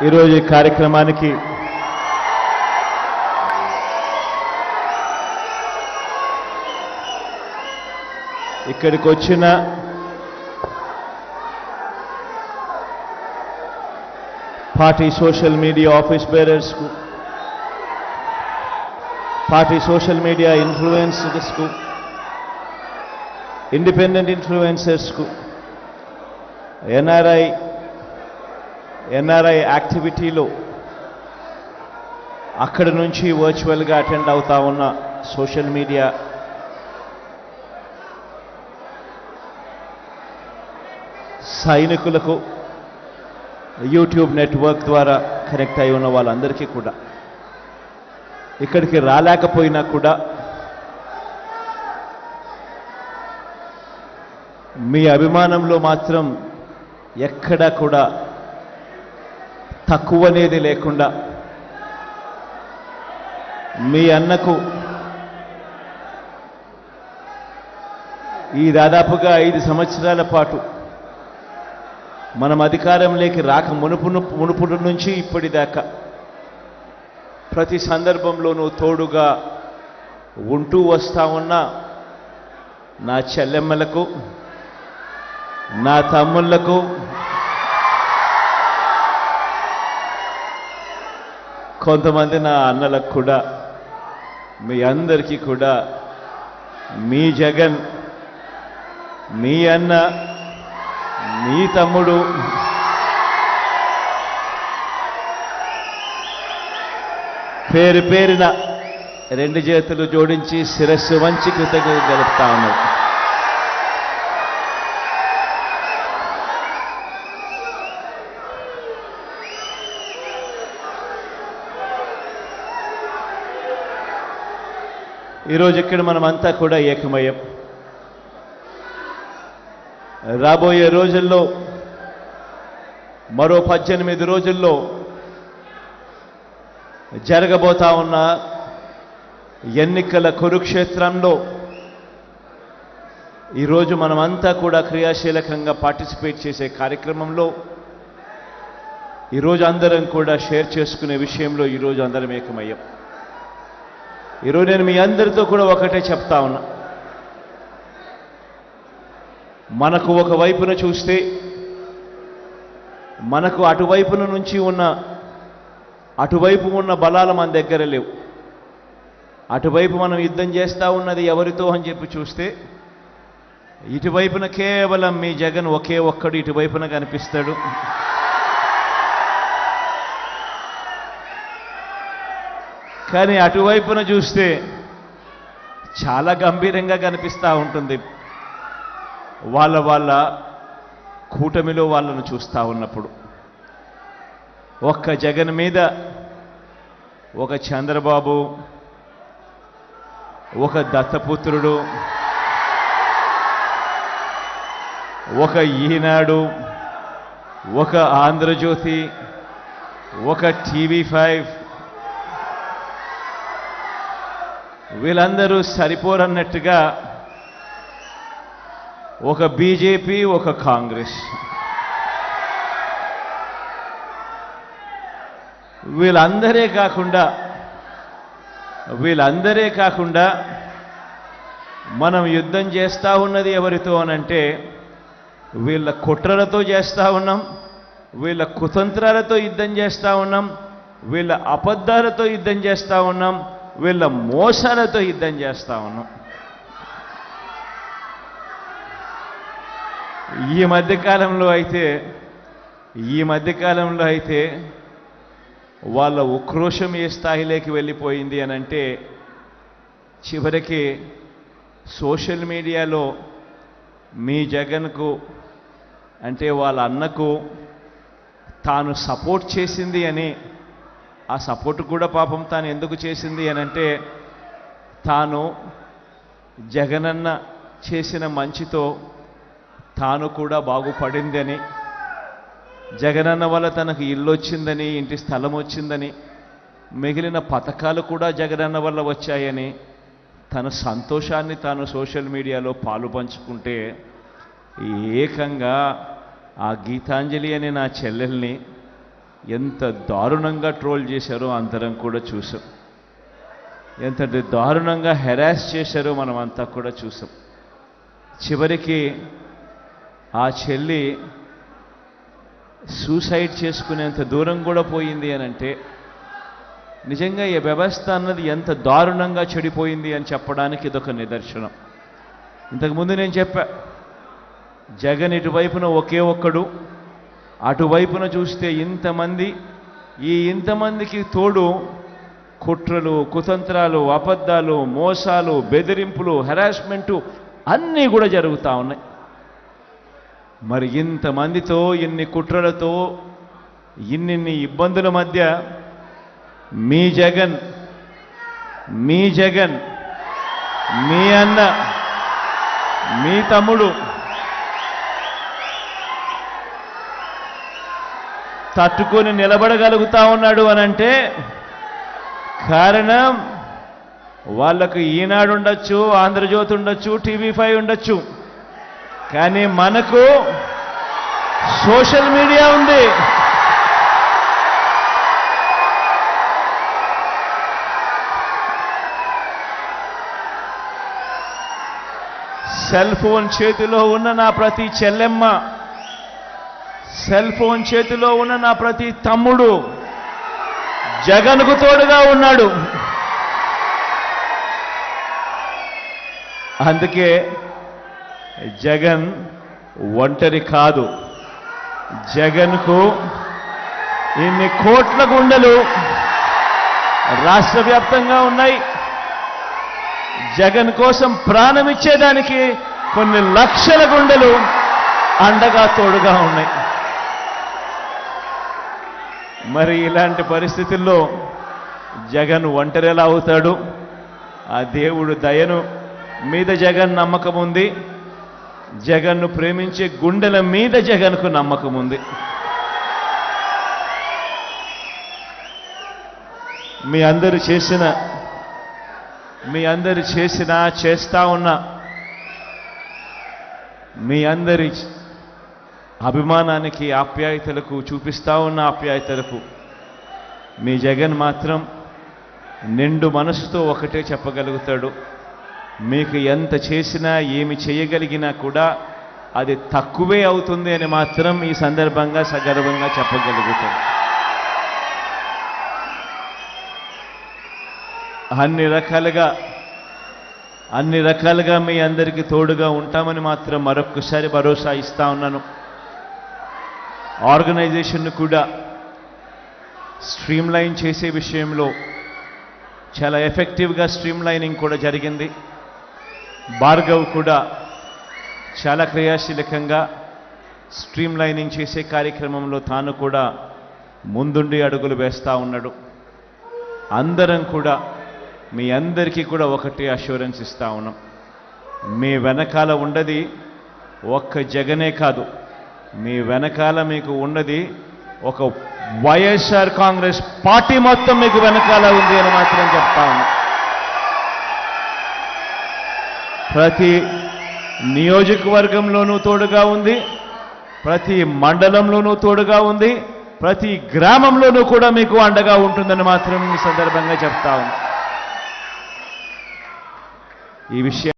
ఈరోజు ఈ కార్యక్రమానికి ఇక్కడికి వచ్చిన పార్టీ సోషల్ మీడియా ఆఫీస్ బేరర్స్కు పార్టీ సోషల్ మీడియా ఇన్ఫ్లుయెన్సర్స్కు ఇండిపెండెంట్ ఇన్ఫ్లుయెన్సర్స్కు ఎన్ఆర్ఐ ఎన్ఆర్ఐ యాక్టివిటీలో అక్కడి నుంచి వర్చువల్గా అటెండ్ అవుతా ఉన్న సోషల్ మీడియా సైనికులకు యూట్యూబ్ నెట్వర్క్ ద్వారా కనెక్ట్ అయి ఉన్న వాళ్ళందరికీ కూడా. ఇక్కడికి రాలేకపోయినా కూడా మీ అభిమానంలో మాత్రం ఎక్కడా కూడా తక్కువ అనేది లేకుండా మీ అన్నకు ఈ దాదాపుగా ఐదు సంవత్సరాల పాటు మనం అధికారంలోకి రాక మునుపు మునుపుడు నుంచి ఇప్పటిదాకా ప్రతి సందర్భంలోనూ తోడుగా ఉంటూ వస్తా ఉన్న నా చెల్లెమ్మలకు నా తమ్ముళ్ళకు కొంతమంది నా అన్నలకు కూడా మీ అందరికీ కూడా మీ జగన్ మీ అన్న మీ తమ్ముడు పేరు పేరిన రెండు చేతులు జోడించి శిరస్సు వంచి కృతజ్ఞత గలుపుతా ఉన్నాడు ఈరోజు ఇక్కడ మనమంతా కూడా ఏకమయం రాబోయే రోజుల్లో మరో పద్దెనిమిది రోజుల్లో జరగబోతా ఉన్న ఎన్నికల కురుక్షేత్రంలో ఈరోజు మనమంతా కూడా క్రియాశీలకంగా పార్టిసిపేట్ చేసే కార్యక్రమంలో ఈరోజు అందరం కూడా షేర్ చేసుకునే విషయంలో ఈరోజు అందరం ఏకమయ్యాం. ఈరోజు నేను మీ అందరితో కూడా ఒకటే చెప్తా ఉన్నా. మనకు ఒక వైపున చూస్తే మనకు అటువైపున నుంచి ఉన్న అటువైపు ఉన్న బలాలు మన దగ్గర లేవు. అటువైపు మనం యుద్ధం చేస్తూ ఉన్నది ఎవరితో అని చెప్పి చూస్తే ఇటువైపున కేవలం మీ జగన్ ఒకే ఒక్కడు ఇటువైపున కనిపిస్తాడు. కానీ అటువైపున చూస్తే చాలా గంభీరంగా కనిపిస్తూ ఉంటుంది. వాళ్ళ వాళ్ళ కూటమిలో వాళ్ళను చూస్తూ ఉన్నప్పుడు. ఒక్క జగన్ మీద ఒక చంద్రబాబు ఒక దత్తపుత్రుడు ఒక ఈనాడు ఒక ఆంధ్రజ్యోతి ఒక టీవీ ఫైవ్ వీళ్ళందరూ సరిపోరన్నట్టుగా ఒక బీజేపీ ఒక కాంగ్రెస్. వీళ్ళందరే కాకుండా వీళ్ళందరే కాకుండా మనం యుద్ధం చేస్తూ ఉన్నది ఎవరితో అనంటే వీళ్ళ కుట్రలతో చేస్తూ ఉన్నాం వీళ్ళ కుతంత్రాలతో యుద్ధం చేస్తూ ఉన్నాం వీళ్ళ అబద్ధాలతో యుద్ధం చేస్తూ ఉన్నాం వీళ్ళ మోసాలతో యుద్ధం చేస్తా ఉన్నాం. ఈ మధ్యకాలంలో అయితే ఈ మధ్యకాలంలో అయితే వాళ్ళ ఉక్రోషం ఏ స్థాయిలోకి వెళ్ళిపోయింది అని అంటే చివరికి సోషల్ మీడియాలో మీ జగన్కు అంటే వాళ్ళ అన్నకు తాను సపోర్ట్ చేసింది అని ఆ సపోర్ట్ కూడా పాపం తాను ఎందుకు చేసింది అని అంటే తాను జగనన్న చేసిన మంచితో తాను కూడా బాగుపడిందని జగనన్న వల్ల తనకు ఇల్లు వచ్చిందని ఇంటి స్థలం వచ్చిందని మిగిలిన పథకాలు కూడా జగనన్న వల్ల వచ్చాయని తన సంతోషాన్ని తాను సోషల్ మీడియాలో పాలు పంచుకుంటే ఏకంగా ఆ గీతాంజలి అనే నా చెల్లెల్ని ఎంత దారుణంగా ట్రోల్ చేశారో అందరం కూడా చూసాం. ఎంత దారుణంగా హెరాస్ చేశారో మనం అంతా కూడా చూసాం. చివరికి ఆ చెల్లి సూసైడ్ చేసుకునేంత దూరం కూడా పోయింది అని అంటే నిజంగా ఈ వ్యవస్థ అన్నది ఎంత దారుణంగా చెడిపోయింది అని చెప్పడానికి ఇదొక నిదర్శనం. ఇంతకుముందు నేను చెప్పా జగన్ ఇటువైపున ఒకే ఒక్కడు అటువైపున చూస్తే ఇంతమంది ఈ ఇంతమందికి తోడు కుట్రలు కుతంత్రాలు అబద్ధాలు మోసాలు బెదిరింపులు హెరాస్మెంటు అన్నీ కూడా జరుగుతూ ఉన్నాయి. మరి ఇంతమందితో ఇన్ని కుట్రలతో ఇన్నిన్ని ఇబ్బందుల మధ్య మీ జగన్ మీ జగన్ మీ అన్న మీ తమ్ముడు తట్టుకొని నిలబడగలుగుతా ఉన్నాడు అనంటే కారణం వాళ్ళకు ఈనాడు ఉండొచ్చు ఆంధ్రజ్యోతి ఉండొచ్చు టీవీ ఫైవ్ ఉండొచ్చు. కానీ మనకు సోషల్ మీడియా ఉంది. సెల్ ఫోన్ చేతిలో ఉన్న నా ప్రతి చెల్లెమ్మ సెల్ ఫోన్ చేతిలో ఉన్న నా ప్రతి తమ్ముడు జగన్కు తోడుగా ఉన్నాడు. అందుకే జగన్ ఒంటరి కాదు. జగన్కు ఇన్ని కోట్ల గుండెలు రాష్ట్ర వ్యాప్తంగా ఉన్నాయి. జగన్ కోసం ప్రాణమిచ్చేదానికి కొన్ని లక్షల గుండెలు అండగా తోడుగా ఉన్నాయి. మరి ఇలాంటి పరిస్థితుల్లో జగన్ ఒంటరిలా అవుతాడు. ఆ దేవుడు దయను మీద జగన్ నమ్మకం ఉంది. జగన్ను ప్రేమించే గుండెల మీద జగన్కు నమ్మకం ఉంది. మీ అందరూ చేసిన మీ అందరు చేసిన చేస్తా ఉన్న మీ అందరి అభిమానానికి ఆప్యాయతలకు చూపిస్తూ ఉన్న ఆప్యాయతలకు మీ జగన్ మాత్రం నిండు మనసుతో ఒకటే చెప్పగలుగుతాడు. మీకు ఎంత చేసినా ఏమి చేయగలిగినా కూడా అది తక్కువే అవుతుంది అని మాత్రం ఈ సందర్భంగా సగర్వంగా చెప్పగలుగుతాడు. అన్ని రకాలుగా అన్ని రకాలుగా మీ అందరికీ తోడుగా ఉంటామని మాత్రం మరొక్కసారి భరోసా ఇస్తా ఉన్నాను. ఆర్గనైజేషన్ను కూడా స్ట్రీమ్లైన్ చేసే విషయంలో చాలా ఎఫెక్టివ్గా స్ట్రీమ్లైనింగ్ కూడా జరిగింది. భార్గవ్ కూడా చాలా క్రియాశీలకంగా స్ట్రీమ్లైనింగ్ చేసే కార్యక్రమంలో తాను కూడా ముందుండి అడుగులు వేస్తూ ఉన్నాడు. అందరం కూడా మీ అందరికీ కూడా ఒకటి అష్యూరెన్స్ ఇస్తూ ఉన్నాం. మీ వెనకాల ఉండది ఒక్క జగనే కాదు. మీ వెనకాల మీకు ఉన్నది ఒక వైఎస్ఆర్ కాంగ్రెస్ పార్టీ మొత్తం మీకు వెనకాల ఉంది అని మాత్రం చెప్తాను ప్రతి నియోజకవర్గంలోనూ తోడుగా ఉంది ప్రతి మండలంలోనూ తోడుగా ఉంది ప్రతి గ్రామంలోనూ కూడా మీకు అండగా ఉంటుందని మాత్రం ఈ సందర్భంగా చెప్తా ఈ విషయం